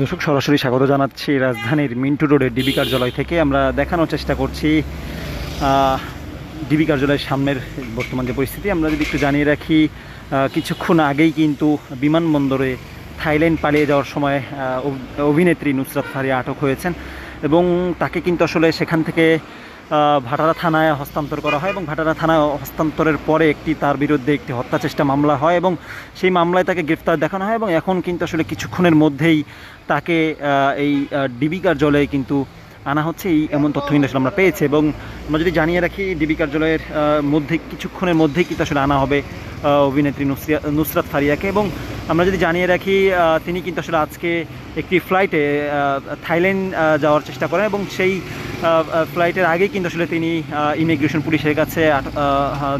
দর্শক, সরাসরি স্বাগত জানাচ্ছি রাজধানীর মিন্টু রোডের ডিবি কার্যালয় থেকে। আমরা দেখানোর চেষ্টা করছি ডিবি কার্যালয়ের সামনের বর্তমান যে পরিস্থিতি। আমরা যদি একটু জানিয়ে রাখি কিছুক্ষণ আগেই কিন্তু বিমানবন্দরে থাইল্যান্ড পালিয়ে যাওয়ার সময় অভিনেত্রী নুসরাত ফারিয়া আটক হয়েছেন এবং তাকে কিন্তু আসলে সেখান থেকে ভাটারা থানায় হস্তান্তর করা হয় এবং ভাটারা থানায় হস্তান্তরের পরে একটি তার বিরুদ্ধে একটি হত্যা চেষ্টা মামলা হয় এবং সেই মামলায় তাকে গ্রেফতার দেখানো হয় এবং এখন কিন্তু আসলে কিছুক্ষণের মধ্যেই তাকে এই ডিবি কার্যালয়ে কিন্তু আনা হচ্ছে। এই এমন তথ্য কিন্তু আসলে আমরা পেয়েছি এবং আমরা যদি জানিয়ে রাখি, ডিবি কার্যালয়ের মধ্যে কিছুক্ষণের মধ্যেই কিন্তু আসলে আনা হবে অভিনেত্রী নুসরিয়া, নুসরাত ফারিয়াকে এবং আমরা যদি জানিয়ে রাখি তিনি কিন্তু আসলে আজকে একটি ফ্লাইটে থাইল্যান্ড যাওয়ার চেষ্টা করেন এবং সেই ফ্লাইটের আগে কিন্তু আসলে তিনি ইমিগ্রেশন পুলিশের কাছে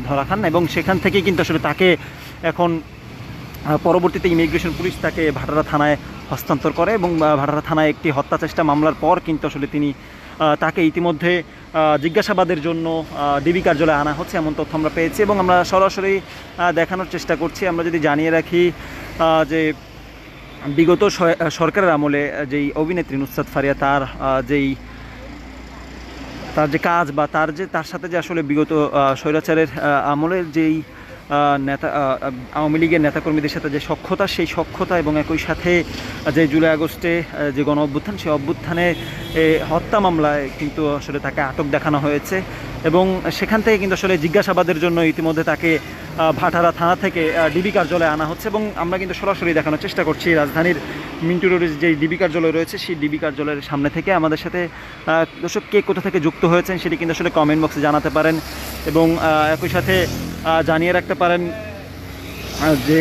ধরা খান এবং সেখান থেকে কিন্তু আসলে তাকে এখন পরবর্তীতে ইমিগ্রেশন পুলিশ তাকে ভাটারা থানায় হস্তান্তর করে এবং ভাটারা থানায় একটি হত্যা চেষ্টা মামলার পর কিন্তু আসলে তিনি তাকে ইতিমধ্যে জিজ্ঞাসাবাদের জন্য ডিবি কার্যালয়ে আনা হচ্ছে এমন তথ্য আমরা পেয়েছি এবং আমরা সরাসরি দেখানোর চেষ্টা করছি। আমরা যদি জানিয়ে রাখি যে বিগত সরকারের আমলে যেই অভিনেত্রী নুসরাত ফারিয়া, তার যেই তার যে কাজ বা তার যে, তার সাথে যে আসলে বিগত স্বৈরাচারের আমলের যেই নেতা আওয়ামী লীগের নেতাকর্মীদের সাথে যে সক্ষতা সেই সক্ষতা এবং একই সাথে যে জুলাই আগস্টে যে গণ অভ্যুত্থান, সেই অভ্যুত্থানে হত্যা মামলায় কিন্তু আসলে তাকে আটক দেখানো হয়েছে এবং সেখান থেকে কিন্তু আসলে জিজ্ঞাসাবাদের জন্য ইতিমধ্যে তাকে ভাটারা থানা থেকে ডিবি কার্যালয়ে আনা হচ্ছে এবং আমরা কিন্তু সরাসরি দেখানোর চেষ্টা করছি রাজধানীর মিন্টু রোডের যে ডিবি কার্যালয় রয়েছে, সেই ডিবি কার্যালয়ের সামনে থেকে আমাদের সাথে দর্শক কে কোথা থেকে যুক্ত হয়েছেন সেটি কিন্তু আসলে কমেন্ট বক্সে জানাতে পারেন এবং একই সাথে জানিয়ে রাখতে পারেন যে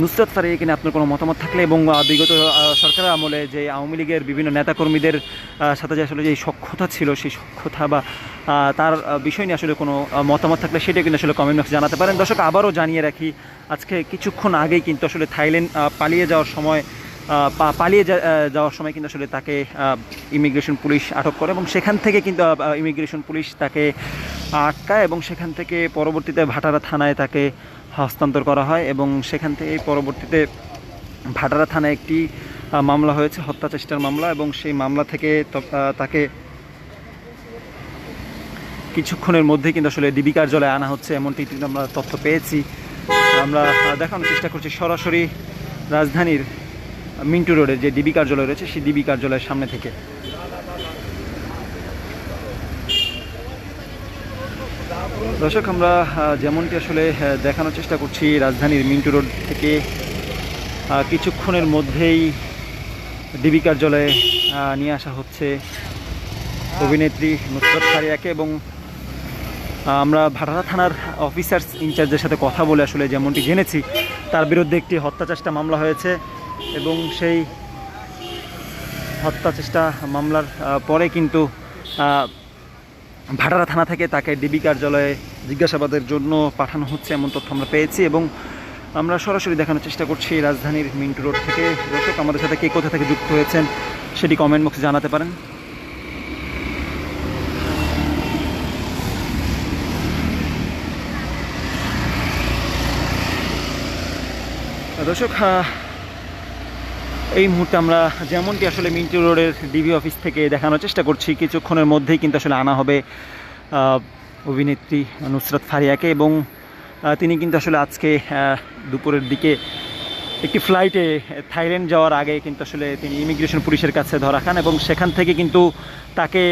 নুসরাত ফারিয়া কিনে আপনার কোনো মতামত থাকলে এবং বিগত আহ, সরকারের আমলে যে আওয়ামী লীগের বিভিন্ন নেতাকর্মীদের সাথে যে আসলে যে সক্ষতা ছিল সেই সক্ষতা বা তার বিষয় নিয়ে আসলে কোনো মতামত থাকলে সেটা কিন্তু আসলে কমেন্ট বক্সে জানাতে পারেন। দর্শক আবারও জানিয়ে রাখি আজকে কিছুক্ষণ আগেই কিন্তু আসলে থাইল্যান্ড পালিয়ে যাওয়ার সময় পালিয়ে যাওয়ার সময় কিন্তু আসলে তাকে ইমিগ্রেশন পুলিশ আটক করে এবং সেখান থেকে কিন্তু ইমিগ্রেশন পুলিশ তাকে আটকায় এবং সেখান থেকে পরবর্তীতে ভাটারা থানায় তাকে হস্তান্তর করা হয় এবং সেখান থেকে পরবর্তীতে ভাটারা থানায় একটি মামলা হয়েছে, হত্যা চেষ্টার মামলা এবং সেই মামলা থেকে তাকে কিছুক্ষণের মধ্যে কিন্তু আসলে ডিবি কার্যালয়ে আনা হচ্ছে, এমনটি কিন্তু আমরা তথ্য পেয়েছি। আমরা দেখানোর চেষ্টা করছি সরাসরি রাজধানীর মিন্টু রোডের যে ডিবি কার্যালয় রয়েছে, সেই ডিবি কার্যালয়ের সামনে থেকে। দর্শক, আমরা যেমনটি আসলে দেখানোর চেষ্টা করছি, রাজধানীর মিন্টু রোড থেকে কিছুক্ষণের মধ্যেই ডিবি কার্যালয়ে নিয়ে আসা হচ্ছে অভিনেত্রী নুসরত ফারিয়াকে এবং আমরা ভাটারা থানার অফিসার্স ইনচার্জের সাথে কথা বলে আসলে যেমনটি জেনেছি, তার বিরুদ্ধে একটি হত্যা চেষ্টা মামলা হয়েছে এবং সেই হত্যা চেষ্টা মামলার পরে কিন্তু ভাটারা থানা থেকে তাকে ডিবি কার্যালয়ে জিজ্ঞাসাবাদের জন্য পাঠানো হচ্ছে, এমন তথ্য আমরা পেয়েছি এবং আমরা সরাসরি দেখানোর চেষ্টা করছি রাজধানীর মিন্টু রোড থেকে। দর্শক, আমাদের সাথে কে কোথা থেকে যুক্ত হয়েছেন সেটি কমেন্ট বক্সে জানাতে পারেন। দর্শক এই মুহূর্তে আমরা যেমনটি আসলে মিন্টু রোডের ডিবি অফিস থেকে দেখানোর চেষ্টা করছি, কিছুক্ষণের মধ্যেই কিন্তু আসলে আনা হবে অভিনেত্রী নুসরাত ফারিয়াকে এবং তিনি কিন্তু আসলে আজকে দুপুরের দিকে একটি ফ্লাইটে থাইল্যান্ড যাওয়ার আগে কিন্তু আসলে তিনি ইমিগ্রেশন পুলিশের কাছে ধরা খান এবং সেখান থেকে কিন্তু তাকে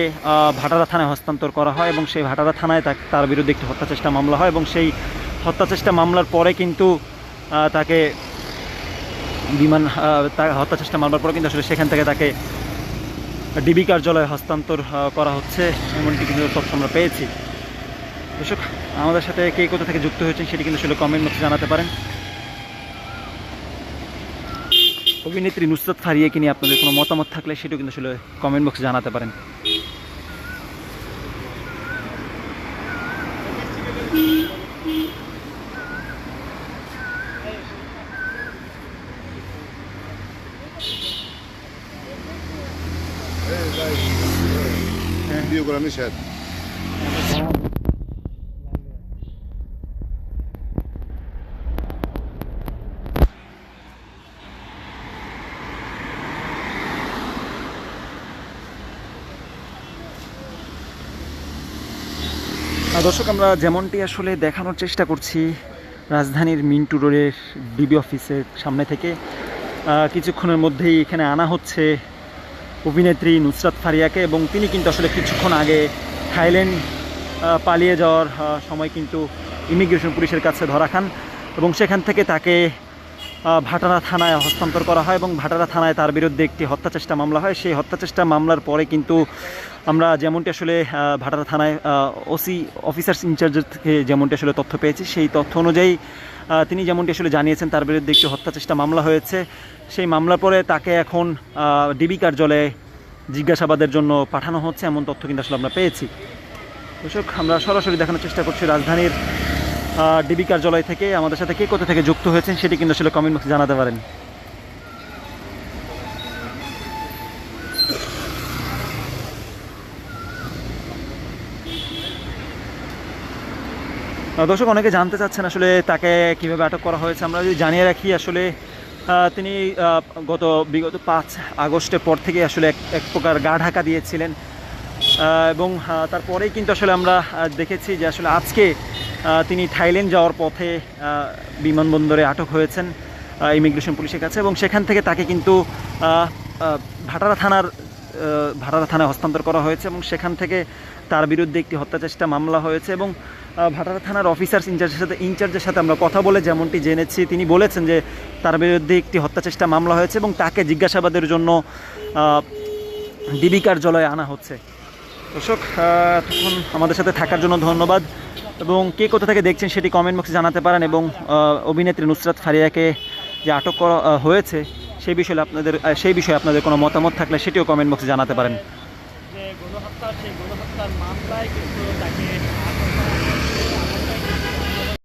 ভাটারা থানায় হস্তান্তর করা হয় এবং সেই ভাটারা থানায় তার বিরুদ্ধে একটি হত্যাচেষ্টা মামলা হয় এবং সেই হত্যাচেষ্টা মামলার পরে কিন্তু তাকে বিমান হত্যা চেষ্টা মামলার পরে কিন্তু আসলে সেখান থেকে তাকে ডিবি কার্যালয়ে হস্তান্তর করা হচ্ছে এমনটি কিন্তু তথ্য আমরা পেয়েছি। দর্শক, আমাদের সাথে কে কোথা থেকে যুক্ত হয়েছেন সেটি কিন্তু আসলে কমেন্ট বক্সে জানাতে পারেন। অভিনেত্রী নুসরত ফারিয়াকে নিয়ে আপনাদের কোনো মতামত থাকলে সেটাও কিন্তু আসলে কমেন্ট বক্সে জানাতে পারেন। ভিডিও করা নিষেধ দর্শক, আমরা যেমনটি আসলে দেখানোর চেষ্টা করছি, রাজধানীর মিন্টু রোডের ডিবি অফিসের সামনে থেকে। কিছুক্ষণের মধ্যেই এখানে আনা হচ্ছে অভিনেত্রী নুসরাত ফারিয়াকে এবং তিনি কিন্তু আসলে কিছুক্ষণ আগে থাইল্যান্ড পালিয়ে যাওয়ার সময় কিন্তু ইমিগ্রেশন পুলিশের কাছে ধরা খান এবং সেখান থেকে তাকে ভাটারা থানায় হস্তান্তর করা হয় এবং ভাটারা থানায় তার বিরুদ্ধে একটি হত্যা চেষ্টা মামলা হয়। সেই হত্যা চেষ্টা মামলার পরে কিন্তু আমরা যেমনটি আসলে ভাটারা থানায় ওসি অফিসার্স ইনচার্জের থেকে যেমনটি আসলে তথ্য পেয়েছি, সেই তথ্য অনুযায়ী তিনি যেমনটি আসলে জানিয়েছেন, তার বিরুদ্ধে একটি হত্যা চেষ্টা মামলা হয়েছে। সেই মামলার পরে তাকে এখন ডিবি কার্যালয়ে জিজ্ঞাসাবাদের জন্য পাঠানো হচ্ছে, এমন তথ্য কিন্তু আসলে আমরা পেয়েছি। দর্শক, আমরা সরাসরি দেখানোর চেষ্টা করছি রাজধানীর ডিবি কার্যালয় থেকে আমাদের সাথে কে কোথা থেকে যুক্ত হয়েছেন সেটি কিন্তু আসলে কমেন্ট বক্সে জানাতে পারেন। দর্শক, অনেকে জানতে চাচ্ছেন আসলে তাকে কীভাবে আটক করা হয়েছে। আমরা যদি জানিয়ে রাখি আসলে তিনি গত বিগত পাঁচ আগস্টের পর থেকে আসলে এক প্রকার গা ঢাকা দিয়েছিলেন। এবং তারপরেই কিন্তু আসলে আমরা দেখেছি যে আসলে আজকে তিনি থাইল্যান্ড যাওয়ার পথে বিমানবন্দরে আটক হয়েছেন ইমিগ্রেশন পুলিশের কাছে এবং সেখান থেকে তাকে কিন্তু ভাটারা থানার ভাটারা থানায় হস্তান্তর করা হয়েছে এবং সেখান থেকে তার বিরুদ্ধে একটি হত্যা চেষ্টা মামলা হয়েছে এবং ভাটারা থানার অফিসার্স ইনচার্জের সাথে ইনচার্জের সাথে আমরা কথা বলে যেমনটি জেনেছি, তিনি বলেছেন যে তার বিরুদ্ধে একটি হত্যা চেষ্টা মামলা হয়েছে এবং তাকে জিজ্ঞাসাবাদের জন্য ডিবি কার্যালয়ে আনা হচ্ছে। দর্শক এতক্ষণ আমাদের সাথে থাকার জন্য ধন্যবাদ। এবং কে কোথা থেকে দেখছেন সেটি কমেন্ট বক্সে জানাতে পারেন এবং অভিনেত্রী নুসরাত ফারিয়াকে যে আটক করা হয়েছে, সেই বিষয়ে আপনাদের সেই বিষয়ে আপনাদের কোনো মতামত থাকলে সেটিও কমেন্ট বক্সে জানাতে পারেন। যে গণহত্যা, সেই গণহত্যার মামলায় কিন্তু তাকে